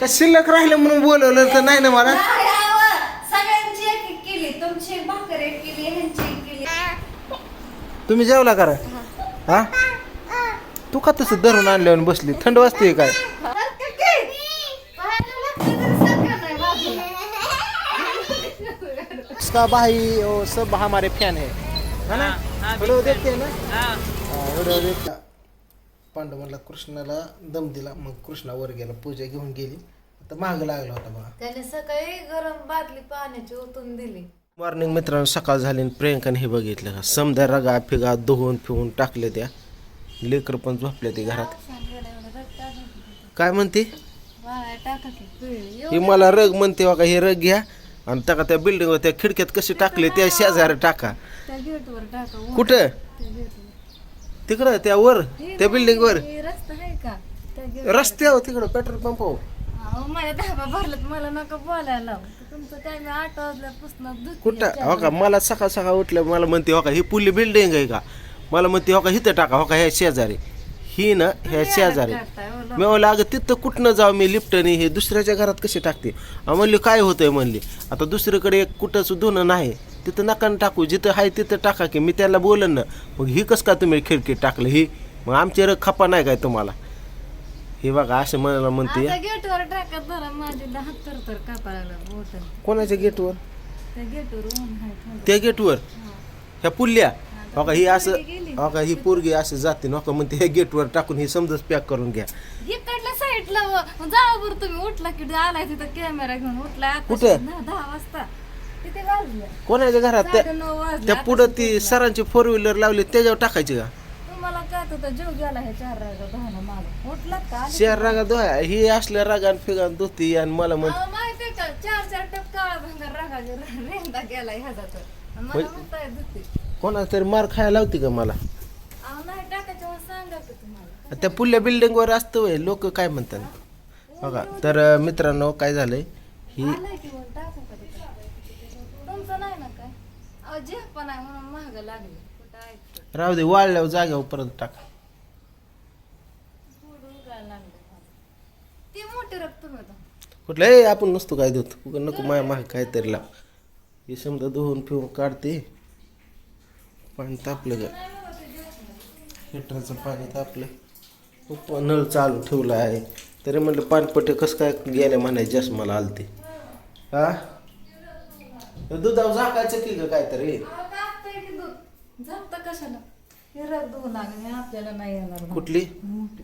का शिल्लक राहिलं म्हणून बोलवलं तर नाही ना मला? नाही आवं. सगळ्यांची एक एक केली. तुमची एक भाकर एक केली ह्यांची एक केली. तुम्ही जेवला करा. हा? तू का तसं धरून आणल्यावर बसली? थंड वाजते काय. उसका भाई वो सब हमारे फैन है. है ना? व्हिडिओ देखते हैं। ना? हाँ, व्हिडिओ देखता पांडव म्हणला कृष्णाला दम दिला. मग कृष्णा वर गेला. पूजा घेऊन गेली. आता माग लागला होता बघा. त्याने सकाळी गरम बादली पाण्याची ओतून दिली. मॉर्निंग मित्रांनो सकाळ झाली आणि प्रियंकाने हे बघितलं का? समद्या रगा फिगा धुवून फिवून टाकले त्या. लेकर पण झोपले ते घरात. काय म्हणते. हे मला रग म्हणते बघा हे रग घ्या आणि त्या त्या बिल्डिंग त्या खिडक्यात कशी टाकले त्या शेजारी टाका. त्या गेटवर टाका. कुठं? तिकडं त्या वर त्या बिल्डिंग वर. हे रस्ता आहे का? त्या गेट रस्त्यावर तिकडं पेट्रोल पंप अहो माझ्या धाबा भरलं मला नका बोलायला. लावू. तुमचं टाइम आठ वाजल्यापासून दूध कुठं? हो का? मला सकाळ सकाळ उठलं मला म्हणते हो का ही पुली बिल्डिंग आहे का? मला म्हणते हो का इथं टाका हो का ह्या शेजारी. ही ना ह्या शेजारी. मी म्हणलं अगं तिथं कुठनं जाऊ मी लिफ्टनी हे दुसऱ्याच्या घरात कशी टाकते? अहो म्हणली काय होतंय म्हणली. आता दुसरीकडे एक कुठंच धुणं नाही. तिथं नका ना टाकू जिथं आहे तिथं टाका की मी त्याला बोलन ना मग ही कसं का तुम्ही खिडकीत टाकलं? ही मग आमची रग खपा नाही काय तुम्हाला? हे बघा असं मला म्हणते आता गेटवर टाकत धरा माझे दहा तर तर कापायला बोटल कोणाच्या गेटवर? त्या गेटवर ऊन आहे थंड. त्या गेटवर? ह्या पुल्ल्या हो का ही असं हो का ही पोरगी असं जाते हो का म्हणते ह्या गेटवर टाकून ही समजच पॅक करून घ्या. इकडल्या साईडला जावा बरं तुम्ही उठला की आलाय तिथं कॅमेरा घेऊन उठला आता कुठं? दहा दहा वाजता. किती वाजले? कोणाच्या घरात? त्या वाजले त्या पुढं ती सरांची फोर व्हीलर लावली त्याच्यावर टाकायची का? तुम्हाला काय होतं जीव गेला हे चार रागा दहाला माग. उठला का? आले? शेअर रागा दोया ही असल्या रागान फिगान धुती आणि मला म्हण अहो, माहितीये का? चार चार टप काळा भंगार रागाचे रेंदा गेला ह्याचा तर आणि मला म्हणताय धुते. कोणाला तरी मार खायला लावती का मला? अहो नाही टाकायचं मला सांगा की तुम्हाला त्या पुल्ल्या बिल्डिंगवर असतं वय लोक काय म्हणतात? बघा तर अं, मित्रांनो काय झालंय? ही आलाय की मग टाका का तिथं? तुमचं नाही ना काय अहो जे पण आहे म्हणून महाग लागले. कुठं ऐकतो राहू दे वाळल्यावर जाग्यावर परत टाका. पुढं उगायला लागले. ती मोठी रक्कम होतं कुठलं? ए आपण नसतो काय देत. उगा नको माया माग काहीतरी लाव. हे समजा धुवून फिवून काढते. पाणी तापलं ग. हिटरचं पाणी तापलं. उप- नळ चालू ठेवला आहे. तरी म्हणलं पाणपट्टे कसं काय गेले म्हणायचे जास्त मला आलते. हे? दुधावर झाकायचं की ग काहीतरी की दूध. कशाला? हे रग आपल्याला नाही येणार. कुठली? मोठी.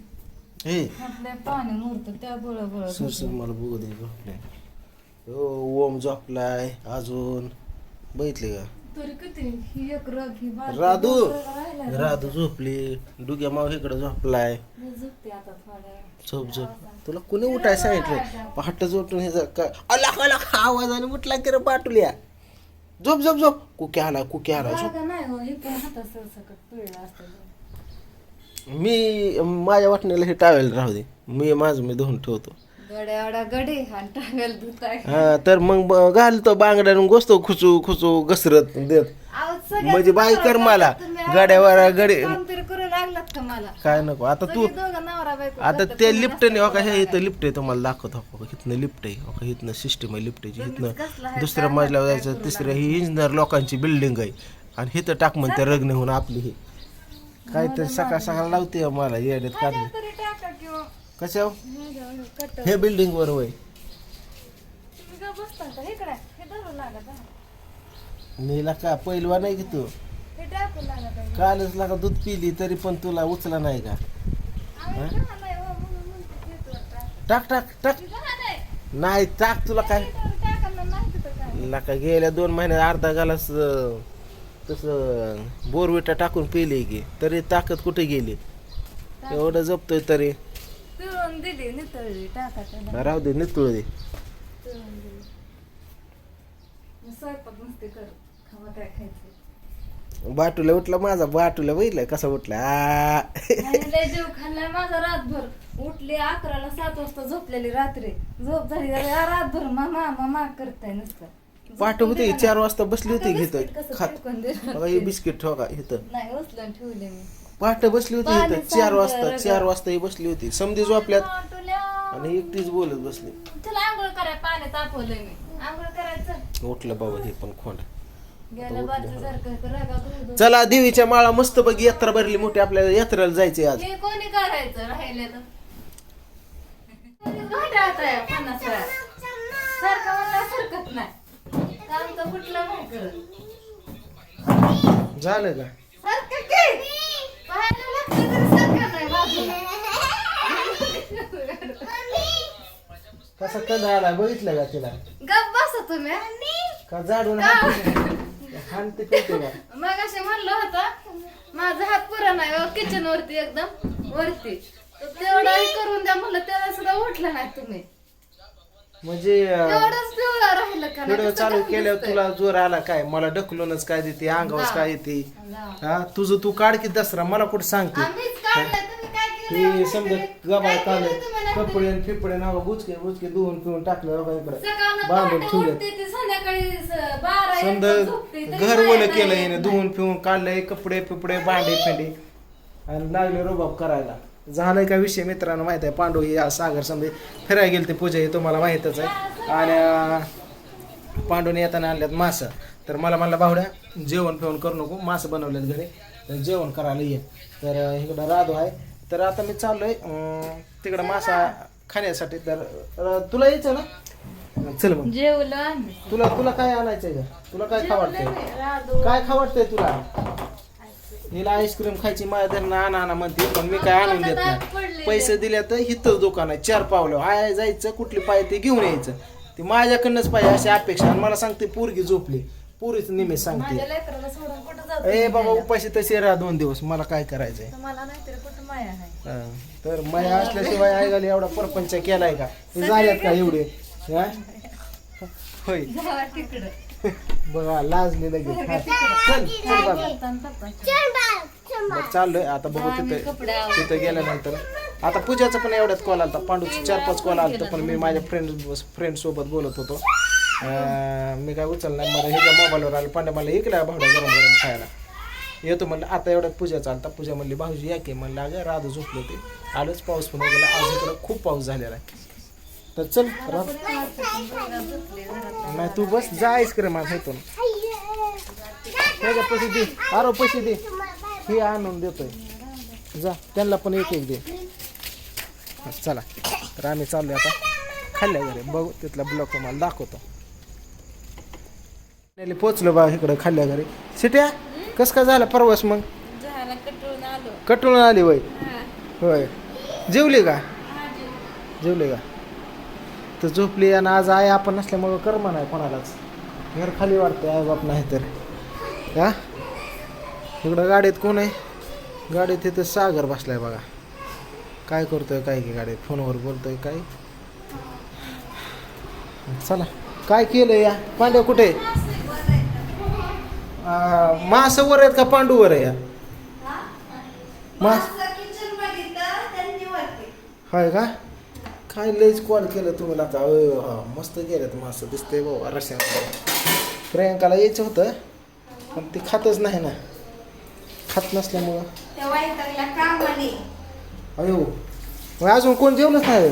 हे? आपल्या पाणी मुरतं त्या सर सर मला बघू दे झोपलाय हो ओम झोपलाय अजून. बघितले का? तरी किती? ही एक रग ही बारकी राधू! राहिला. राधू झोपली. डुग्या माव इकडे झोपलाय. मी झोपते आता थोड्या झोप झोप. तुला कुणी उठाय सांगितलं? पहाटे झोपून हे जर का अला अला आवाजाने उठला की रे पाटुल्या? झोप झोप झोप. कुक्या आला कुक्या आला झोप. नाही हो हे पण हातात सरसकट पिळलं असतं मी माझ्या वाटणीला हे टावेल राहू दे. मी माझं मी धुवून ठेवतो. गड्यावडा गडे आणि टावेल धुताय. हा तर मग ब- घालतो बांगड्यानं गोसतो खुचू खुचू घसरत देत. सगळ्यात म्हणजे बाई कर मला. गाड्यावर गडे तरी करू लागलात का मला? काय नको. आता तू सगळे दोघं नवरा बायको आता करतात. ते लिफ्टने हो का? हे इथं लिफ्ट आहे तुम्हाला दाखवतो हो का लिफ्ट आहे हो का? इथनं सिस्टम आहे लिफ्टची कसला आहे? दुसऱ्या मजल्यावर जायचं तिसऱ्या ही इंजिनियर लोकांची बिल्डिंग आहे. आणि इथं टाक म्हणते रग होऊन आपली ही. काय तर सकाळ सकाळ लावते हो मला येड्यात काढली तरी टाका किंवा कशा कट. हे बिल्डिंग वर वय तुम्ही का बसता का इकडे. हे धरू लागत हा. नीला का पहिलवा नाही की तू? कालच लागा दूध पिली तरी पण तुला उचला नाही का? टाक टाक टाक. नाही टाक तुला काय? लाका गेल्या दोन महिन्यात अर्धा गालास तसं बोरविटा टाकून पिली की तरी ताकद कुठे गेली? एवढं जपतोय तरी. राहू दे नितुळ दे. स्वयंपाक नसते करत खावा काय खायचं? बाटूला उठला माझा बाटूला बघितलं कसा उठला? आ. आणि लय जीव खाल्लाय माझा रातभर. उठली अकराला सात वाजता झोपलेली रात्री. झोप झाली या रातभर मामा मामा करताय नुसतं. पाठव होते चार वाजता बसली होती आता घेत बिस्किट कसं खात. फेकून दिलं? बघा हे बिस्किट ठेवा का इथं. नाही उचलून ठेवले मी. पहाटे बसली होती पाणी इथं चार सांडलं वाजता. चार वाजता ही बसली होती. समधी झोपल्यात. आणि एकटीच बोलत बसली. आंघोळ कराय पाणी तापवलंय मी. आंघोळ करायचं. उठलं बाबा हे पण खोंड. चला देवीच्या माळा मस्त बघ यात्रा भरली मोठी आपल्याला यात्रेला जायचंय आज. हे कोणी करायचं राहिलेलं? कोणी घटाळतंय पन्नास वेळा सारखं म्हणलं सरकत नाही. काम तर कुठलं नाही करत. झालं का सारखं की पाहायला लागलं तरी सारखं नाही बाजूला. कसा कंदा आला बघितलं का तिला? गप बसा तुम्ही. का जाडून का मग असे म्हणलं होतं माझा हात पुरा नाही किचन वरती एकदम वरती. तेवढं हे करून द्या म्हणलं तेव्हा सुद्धा उठला नाही तुम्ही. म्हणजे अं, तेवढंच पिवळा राहिलं का नाही? व्हिडिओ नुसतं चालू केल्यावर दिसतंय. तुला जोर आला काय? मला ढकलूनच काय देते अंगावर काय येते. हा? तुझं तू काढ की दसरा मला कुठं सांगते? आम्हीच काढलं हे समजा गबाळ काढले केलं? कपडे आणि फिपडे नाव बुचके बुचके धुवून पिऊन टाकलं बघा इकडं. बांधून ठेवले. समजा घर ओलं नाही केलं याने. धुवून पिऊन काढलंय कपडे फिपडे भांडे फेंडे आणि लागले रोबाब करायला. झालंय का विषय मित्रांनो माहीत आहे? पांडू या सागर समजे फिरायला गेले ते पूजा हे तुम्हाला माहीतच आहे. आणि पांडूने येताना आणल्यात मासं. तर मला म्हणलं बावड्या जेवण फिवण करू नको मासं बनवल्यात घरी. तर जेवण करायला ये. तर इकडं राधू आहे. तर आता मी चाललोय तिकडं मासा खाण्यासाठी. तर अं, तुला यायचं ना? चल मग. जेवलो आम्ही. तुला तुला काय आणायचंय का? तुला काय खावडतंय? राधू काय खावडतंय तुला? हिला आईस्क्रीम खायची माझ्या त्यांना आणा आणा म्हणते पण मी काय आणून देत नाही. पैसे दिले तर हिथंच दुकान आहे चार पावलं. हाय जायचं कुठली पाहिजे ते घेऊन यायचं. ती माझ्याकडनंच पाहिजे अशी अपेक्षा आणि मला सांगते पोरगी झोपली. पोरीच निमित्त सांगते. माझ्या लेकराला सोडून कुठं जातो ए बाबा उपाशी तसे राहा दोन दिवस. मला काय करायचंय? नाहीतरी कुठं माया आहे. हा. तर माया असल्याशिवाय आईगाली एवढा परपंच केलाय का? हे झाल्यात का एवढे? हा? होय. जावा तिकडं. बघा लाजले लगेच. हा. चल चल बाबा. पप्पा- पप्पा. बरं, चाललोय. आता बघू तिथे. तिथे गेल्यानंतर. आता पूजाचा पण एवढ्यात कॉल आलता. पांडूचा चार पाच कॉल आलता पण मी माझ्या फ्रेंड फ्रेंड सोबत बोलत होतो. अं, मी काय उचलला नाही मला ह्याच्या मोबाईलवर आलं पांड्या मला इकडे भावड्या गरम गरम खायला. येतो म्हणलं आता एवढ्यात पूजा चालता. पूजा म्हणली भाऊजी या की म्हणलं अगं राधू झोपले ते आलंच पाऊस पण गेला आज इकडं खूप पाऊस झालेला आहे. तर चल राधू. नाही तू बस जा आईस्क्रीम आज येतो पैसे दे. अरे पैसे दे. हे आणून देतोय. जा त्यांना पण एक एक दे. चला. तर आम्ही चालले आता खाल्ल्या घरी. बघू तिथला ब्लॉक तुम्हाला दाखवतो. पोचलो बा इकडं खाल्ल्या घरी. सिट्या? कस काय झालं परवास मग? झाला कटळून आलो. कटून आली वय? हा. होय. जेवली का? हा, जेव. जेवले का? तर झोपली आणि आज आई आपण नसल्यामुळं कर्म नाही कोणालाच. घर खाली वाटतं आई बाप नाही तर. हा? इकडं गाडीत कोण आहे? गाडीत तिथं सागर बसलाय बघा. काय करतोय काय की गाडीत? फोनवर बोलतोय काय? चला. काय केलं या? पांड्या कुठे? मास वर आहेत का पांडू वर आहे या? मास होय का? काय लयच कॉल केलं तुम्हाला आता? हा, मस्त गेलं मस्त दिसतंय बाबा रस्त्या प्रियंकाला यायचं होतं पण ती खातच नाही ना. खात नसल्यामुळं. अयो मग अजून कोण जेवलंच नाही?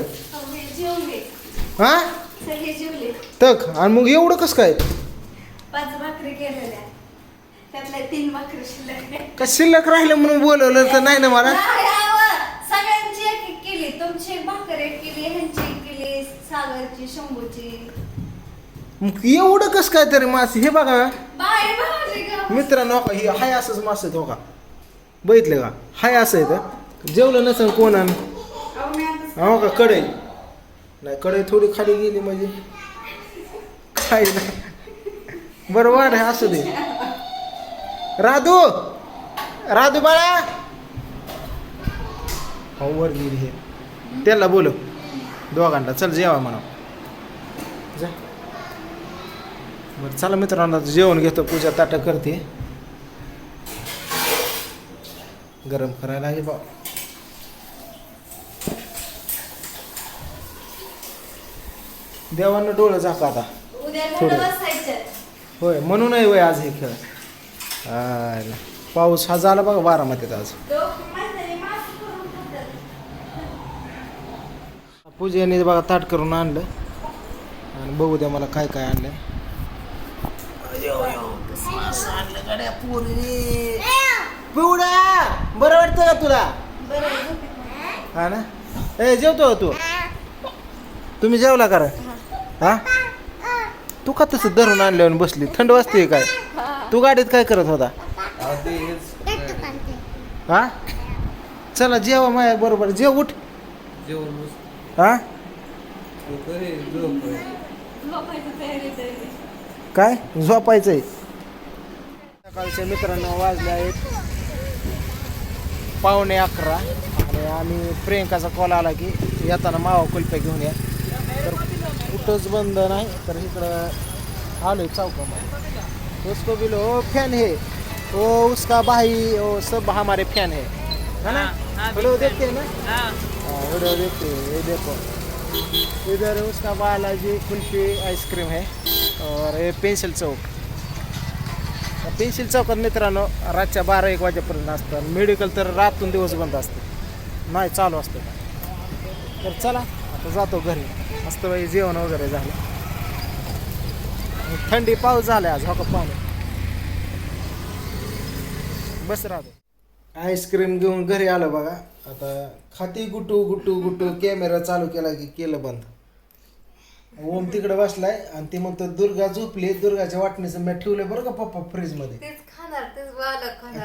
हा? तक आणि मग एवढं कसं काय? पाच भाकरी केलेल्या. त्यातल्या तीन भाकरी शिल्लक आहे. का शिल्लक राहिलं म्हणून बोलवलं तर नाही ना मला? नाही, सगळ्यांची एक एक केली. तुमची एक भाकर एक केली ह्यांची एक केली सागरची शंभूची. मग एवढं कसं काय तरी मास? हे बघा. बाय भाजी गं. मित्रांनो हो का हे हाय असंच मास आहेत हो का? बघितलं का? हाय असं आहे तर. जेवलं नसेल कोण आणि अहो, मी आता हो का? कढई. नाही कढई थोडी खाली गेली म्हणजे. काय नाही. बरं वाढ आहे असू दे. राधू! राधू बाळा! हो वर गेली हे. त्याला बोलव. दोघांना. चल जेवा म्हणा. जा. बरं चला मित्रांनो जेवण घेतो. पूजा ताटं करते. गरम करायला आहे बा. देवानं डोळं झाका आता. थोडं. होय म्हणून आहे वय आज हे खेळ. पाऊस हा झाला बघा बारामतीत आज. पूजेने बघा ताट करून आणलं. आणि बघू द्या मला काय काय आणलं पिवडा बरं वाटतं का तुला? हा ना? ए जेवतो तू? तुम्ही जेवला करा. हा? तू का तसं धरून आणल्यावर बसली? थंड वाजते काय? तू गाडीत काय करत होता? हा? चला जेवा माया बरोबर. जेव उठ. हा? काय? झोपायचंय. सकाळच्या मित्रांनो वाजले आहेत पावणे अकरा. आणि आम्ही प्रियंकाचा कॉल आला की येताना मावा कुल्प्या घेऊन या. तर कुठंच बंद नाही तर इकडं आलोय चौकामध्ये. उसको भी लो फैन है। वो उसका भाई वो सब हमारे फैन है। है ना? वीडियो देखते हैं। ना? हाँ। वीडियो देखते हैं ये देखो। इधर उसका बालाजी कुल्फी आइसक्रीम है और ये पेन्सिल चौक। पेन्सिल चौकात मित्रांनो रातच्या बारा एक वाजेपर्यंत असतं मेडिकल तर रातून दिवस बंद असतं. नाही चालू असतं. तर चला आता जातो घरी. मस्त बाई जेवण वगैरे झालं. थंडी पाऊस झाला आज हो का पाणी बस राहतो आईस्क्रीम घेऊन घरी आलो बघा. आता खाती गुटू गुटू गुटू कॅमेरा चालू केला की केलं बंद. ओम तिकडे बसलाय आणि ती म्हणतो दुर्गा झोपली दुर्गाच्या वाटणीचं मी ठेवलं बरं का पप्पा फ्रीजमध्ये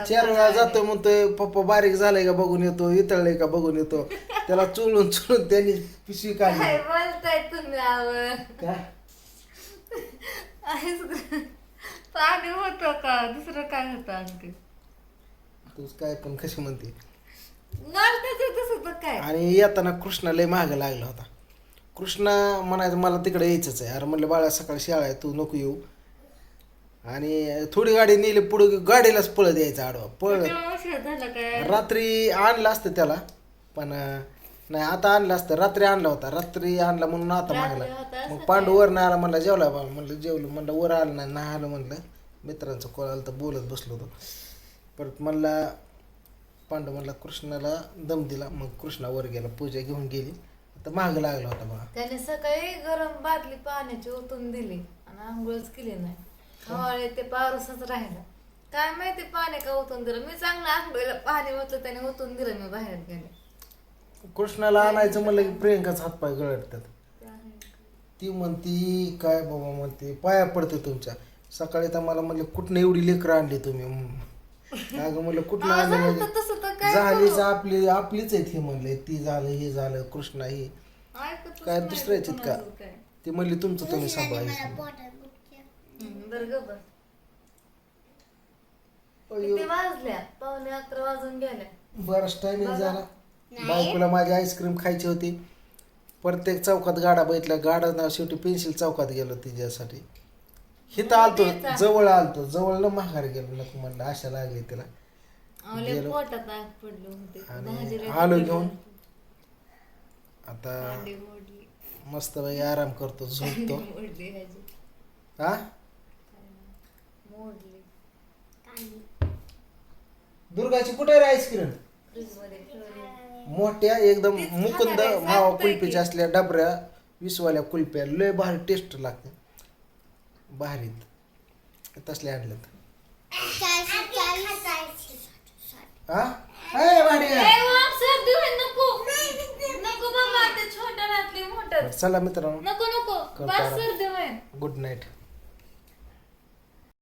चार वेळा जातो म्हणतोय पप्पा बारीक झालाय का बघून येतो इतळलंय का बघून येतो? त्याला चुळून चुळून त्यांनी पिशवी काढली. काय पाणी होतं का? दुसरं काय होतं आणखी तूच काय पण कशी म्हणते? मला त्याचं तसं तर काय? आणि येताना कृष्णा लय मागं लागला होता. कृष्णा म्हणायचं मला तिकडे यायचंच आहे. अरे म्हणलं बाळा सकाळी शाळा आहे तू नको येऊ. आणि थोडी गाडी नेली पुढे गाडीलाच पळ द्यायचा आडवा. पळ तेव्हा उशीर झाला काय? रात्री आणलं असतं त्याला पण नाही आता आणलं असतं. रात्री आणला होता. रात्री आणला म्हणून आता मागला. मग पांडू वर नाही आला म्हणला जेवला बा. म्हणलं जेवलो. म्हणलं वर आलं नाही नाही आलं म्हणलं. मित्रांचं कॉल आलं तर बोलत बसलो होतो. परत म्हणला पांडू म्हणला कृष्णाला दम दिला. मग कृष्णा वर गेला. पूजा घेऊन गेली. आता माग लागला होता बघा त्याने सकाळी गरम बादली पाण्याची ओतून दिली. आणि आंघोळच केली नाही. हवाळे ते पारुसच राहिला. काय माहिती पाणी का ओतून दिलं? मी चांगलं आंघोळीला पाणी ओतलं त्याने ओतून दिलं मी बाहेर गेले. कृष्णाला आणायचं म्हणलं की प्रियंकाच हातपाय गळटतात ती म्हणती काय बाबा म्हणते पाया पडते तुमच्या. सकाळी तर मला म्हणलं कुठनं एवढी लेकरं आणली तुम्ही? अगं म्हणलं कुठनं आणली झालं म्हणजे झालीच आपली आपलीच आहेत हे म्हणले. ती झालं हे झालं कृष्णा ही. काय नाही दुसऱ्याचीत का. ती म्हणली तुमचं तुम्ही किती वाजल्या? पावणे अकरा वाजून गेल्या बराच टायमिंग झाला बायकोला माझी आईस्क्रीम खायची होती. प्रत्येक चौकात गाडा बघितला गाडा ना शेवटी पेन्सिल चौकात गेलो तिच्यासाठी. हिथं आलतो. जवळ आलतो. जवळ न माघारी गेलो नको म्हणलं. आशा लागली तिला. होते. आणि आलो घेऊन. आता मस्त आराम करतो झोपतो. हा दुर्गाची कुठे आहे आईस्क्रीम? फ्रीजमध्ये ठेवली. मोठ्या एकदम मुकुंद मावा कुल्फीच्या असल्या डबऱ्या वीसवाल्या कुल्फ्या लय भारी टेस्ट लागते. भारीत. तसल्या आणल्यात. हा? मोठं. चला मित्रांनो. Good night